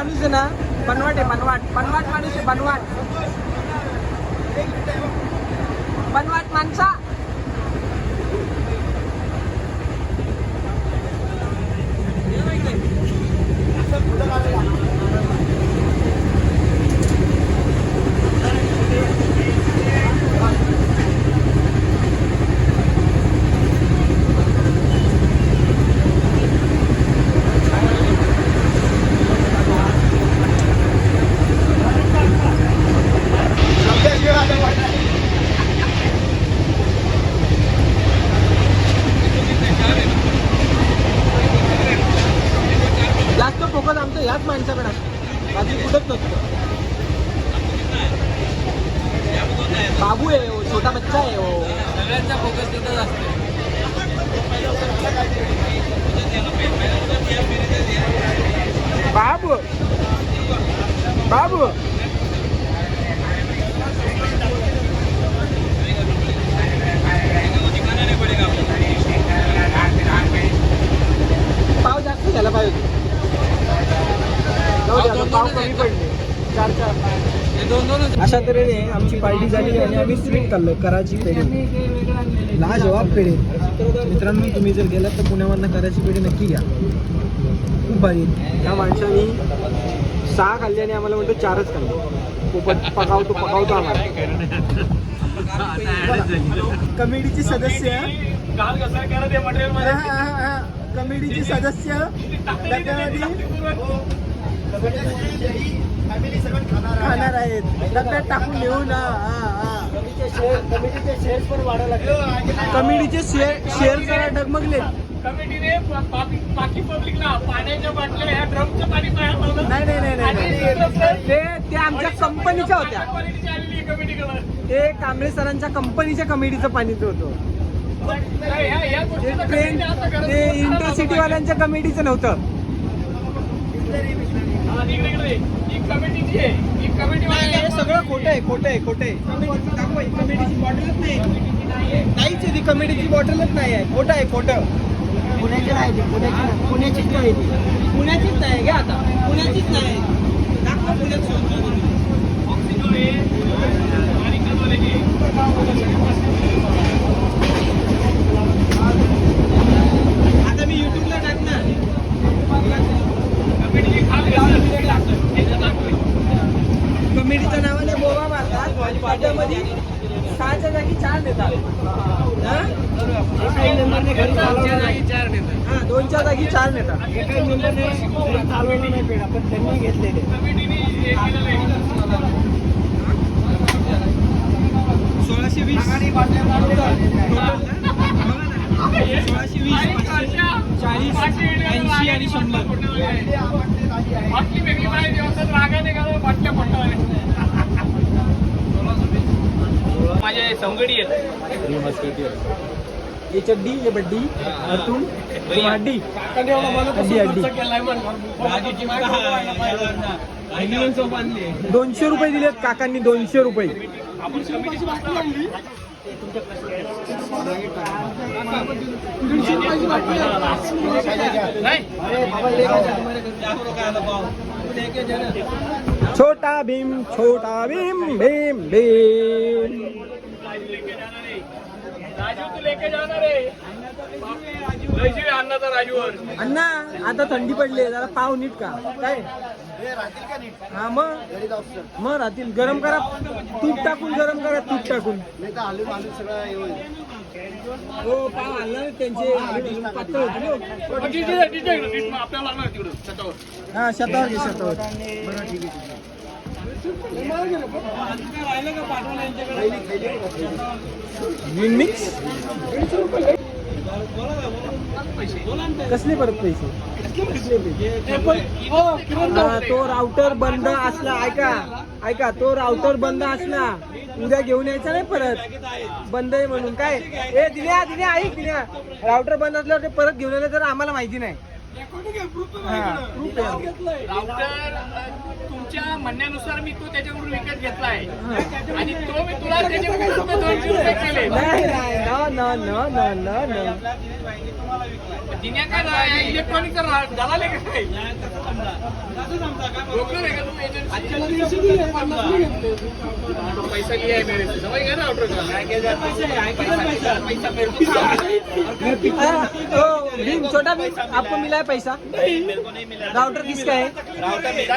माणूस आहे ना बनवाट आहे बनवाट. बनवाट माणूस आहे बनवाट. बनवाट माणसा जास्त फोकस आमचं ह्याच माणसाकडे असतो. बाकी कुठंच नसतो. बाबू आहे हो, छोटा बच्चा आहे हो. सगळ्यांचा फोकस तिथंच असतो बाबू पाव जास्त झाला पाहिजे कमी पडले. चार चार. हे अशा तऱ्हेने आमची पार्टी झाली आणि आम्ही स्वीट खाल्लं कराची पेढे. लाजवाब पेढे. मित्रांनो तुम्ही जर गेलात तर पुण्यामधनं कराची पेढे नक्की घ्या. खूप भारी त्या माणसाने सहा खाल्ले आणि आम्हाला म्हणतो चारच खाल्ले. खूपच पकावतो पकावतो आम्हाला. कमिटीचे सदस्य. कमिटीचे सदस्य. खाणार आहेत. डब्यात टाकून घेऊन हा, हा. कमिटीचे शेअर शेअर जरा डगमगले कमिटीने बाकी पब्लिकला पाण्याच्या बाटल्या ह्या ड्रमचं पाणी लावलं नाही नाही नाही ते ते आमच्या कंपनीच्या होत्या. ते कांबळे सरांच्या कंपनीच्या कमिटीचं होतं. ह्या ते गोष्टीचं ट्रेन ते नाही. इंटरसिटी वाल्यांच्या कमिटीचं नव्हतं. सगळं खोटं आहे खोटं आहे खोटं आहे. दाखवा, ही कमिटीची बॉटलच नाही. नाहीच आहे ती कमिटीची बॉटलच नाही आहे. खोटं आहे खोटं. पुण्याची नाही पुण्याची. पुण्याचीच नाही ती. पुण्याचीच नाही घ्या आता. पुण्याचीच नाही. सहाच्या जागी चार देतात हा? हा दोनच्या जागी चार पण त्यांनी घेतलेले हे. सोळाशे वीस. सोळाशे वीस चाळीस ऐंशी आणि शंभर. माझे संगडी आहेत. ये चड्डी ये बड्डी और तुम तुम हड्डी हड्डी हड्डी दोनशे रुपये दिलेत काकांनी दोनशे रुपये. छोटा भीम छोटा भीम भीम भीम. राजू तू लेके जाणार आहे. लयची अन्नाचा राजूवर अण्णा आता थंडी पडली आहे, जरा पाव नीट का काय हा मग? मग राहतील. गरम करा. तूप टाकून गरम करा तूप टाकून. हो पाव त्यांचे पातळ होते आपल्याला लागणार हा शतावर घे शतावर बरं ठीक आहे. ग्रीन मिक्स कसले परत पैसे? हो, तो राउटर बंद असला ऐका ऐका तो राउटर बंद असला उद्या घेऊन यायचा नाही परत. बंद आहे म्हणून. काय? ए दिल्या दिल्या ऐक दिल्या. राउटर बंद असल्यावर ते परत घेऊन आले तर आम्हाला माहिती नाही. तुमच्या म्हणण्यानुसार मी तो त्याच्याकडून विकत घेतलाय. आणि तो मी तुला त्याच्याकडून दोनशे रुपये केले. जिन्या काय रा- दलाल आहे का काय? ब्रोकर आहे का तुम्ही एजन्सी? पैसा है का आपको मिला है पैसा राउटर किसका है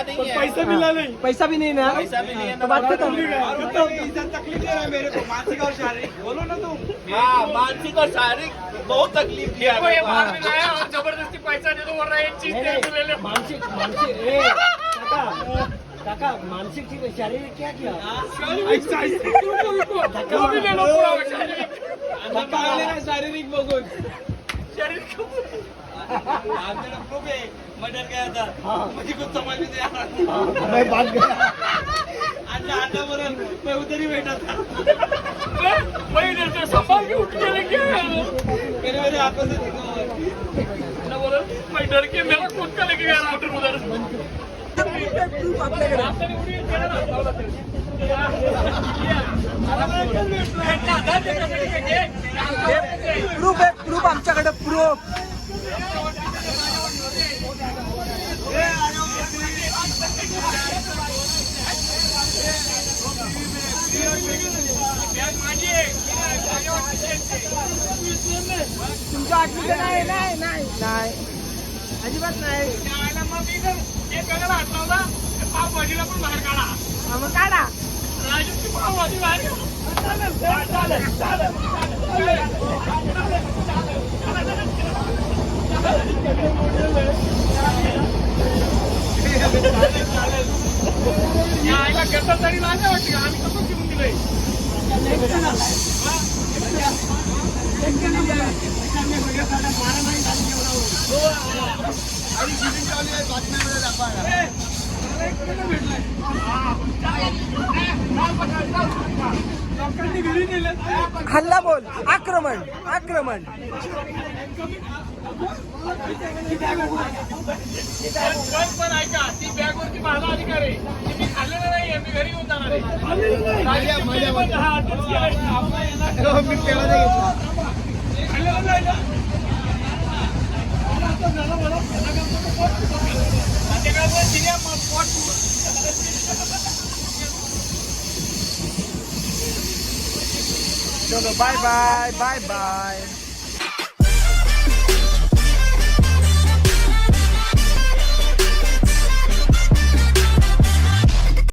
नहीं है पैसा मिला नहीं पैसा भी नहीं ना है तो बात खत्म तकलीफ़ दे रहा है मेरे को मानसिक और शारीरिक बोलो ना तुम हाँ मानसिक और शारीरिक बहुत तकलीफ़ दिया ये और ज़बरदस्ती पैसा दे दो वरना एक चीज़ ले मानसिक मानसिक काका मानसिक ठीक है शारीरिक क्या किया? शारीरिक बघून शारीरिक आमच्याकडे प्रूफ आहे. मर्डर गया था हाँ। मुझे कुछ समझ में नहीं आ रहा हाँ, मैं भाग गया अंडा अंडा बोल मैं उधर ही. बैठा था वही इधर से संभाल के उठ के लेके आया मेरे मेरे आंखों से देखा हुआ ना बोला मैं डर के मेरा खुद का लेके गया राउटर उधर रास्ते में प्रूफ आहे? प्रूफ आमच्याकडे प्रूफ तुमच्या आठवणीचं नाही नाही. नाही. अजिबात नाही. पावभाजीला पण बाहेर काढा मग काढा राजूची पावभाजी बाहेर. चालेल, चालेल, चालेल, आईला गटर तरी लागले वाटते? आम्ही कसं घेऊन दिलंय हल्ला बोल. आक्रमण आक्रमण. पण ऐका ती बॅग वरती माझा अधिकार आहे मी खाल्लेलं मी घरी जाणार आहे खाल्लेलं नाही. ना. संध्याकाळचं दिल्या मग पोट